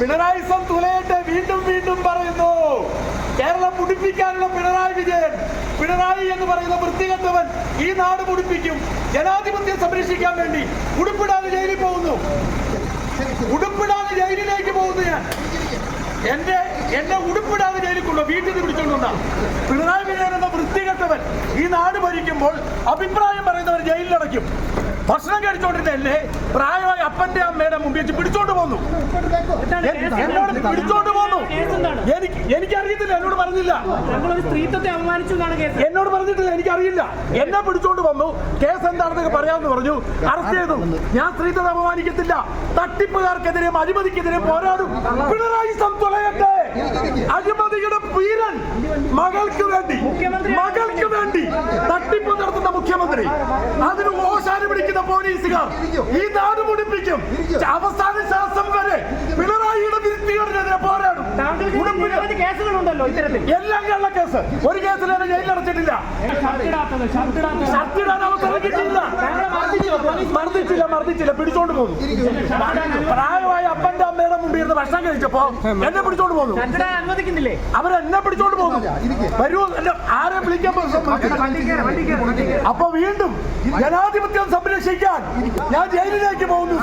Pinarayi some തുലയട്ടെ വീണ്ടും വീണ്ടും പറയുന്നു കേരളം മുടിപ്പിക്കാനുള്ള പിണറായി വിജയൻ പിണറായി എന്ന് പറയുന്ന വൃത്തികെട്ടവൻ ഈ നാട് മുടിപ്പിക്കും. ജനാധിപത്യം സംരക്ഷിക്കാൻ വേണ്ടി ഉടുപ്പിടാതെ ജയിലിൽ പോകുന്നു. ഉടുപ്പിടാതെ ജയിലിലേക്ക് പോകുന്നു ഞാൻ. എന്റെ എന്നെ ഉടുപ്പിടാതെ ജയിലിൽ കൊണ്ടു വീട്ടിൽ നിന്ന് പിടിച്ചോണ്ടുണ്ടാ പിണറായി വിജയൻ എന്ന വൃത്തികെട്ടവൻ ഈ നാട് ഭരിക്കുമ്പോൾ അഭിപ്രായം പറയുന്നവർ ജയിലിലടയ്ക്കും. ഭക്ഷണം കഴിച്ചോണ്ടിരുന്ന എന്നെ പ്രായമായ അപ്പന്റെ അമ്മയുടെ മുമ്പിൽ വെച്ച് പിടിച്ചോണ്ട് പോന്നു. എന്നോട് പിടിച്ചോണ്ട് പോന്നു. എനിക്ക് എനിക്കറിയത്തില്ല എന്നോട് പറഞ്ഞില്ല. സ്ത്രീത്വത്തെ അപമാനിച്ചു എന്നോട് പറഞ്ഞിട്ടില്ല എനിക്കറിയില്ല. എന്നെ പിടിച്ചോണ്ട് വന്നു. കേസ് എന്താണെന്നൊക്കെ പറയാമെന്ന് പറഞ്ഞു. അറസ്റ്റ് ചെയ്തു. ഞാൻ സ്ത്രീത്വത്തെ അപമാനിക്കത്തില്ല. തട്ടിപ്പുകാർക്കെതിരെയും അഴിമതിക്കെതിരെയും പോരാടും. പിണറായി സം അഴിമതിയുടെ വീരൻ മകൾക്ക് വേണ്ടി. പോലീസുകാർ ഈ നാട് മുടിപ്പിക്കും. അവസാന ശ്വാസം വരെ പിണറായിയുടെ വിരുത്തികൾക്കെതിരെ പോരാടും. താങ്കൾക്ക് കേസുകളുണ്ടല്ലോ ഇത്തരത്തിൽ. എല്ലാം കള്ള കേസ്. ഒരു കേസിൽ എന്നെ ജയിലിലടച്ചിട്ടില്ല. അവസരം കിട്ടിയില്ല. മർദ്ദിച്ചില്ല മർദ്ദിച്ചില്ല പിടിച്ചോണ്ട് പോന്നു പ്രായമായ അപ്പന്റെ അമ്മയുടെ മുമ്പിൽ ഇരുന്ന് ഭക്ഷണം കഴിച്ചപ്പോ എന്നെ പിടിച്ചോണ്ട് പോകുന്നു അനുവദിക്കുന്നില്ലേ? അവരെന്നെ പിടിച്ചോണ്ട് പോകുന്നു വരൂ എന്നെ ആരെ വിളിക്കാൻ അപ്പൊ വീണ്ടും ജനാധിപത്യം സംരക്ഷിക്കാൻ ഞാൻ ജയിലിലേക്ക് പോകുന്നു.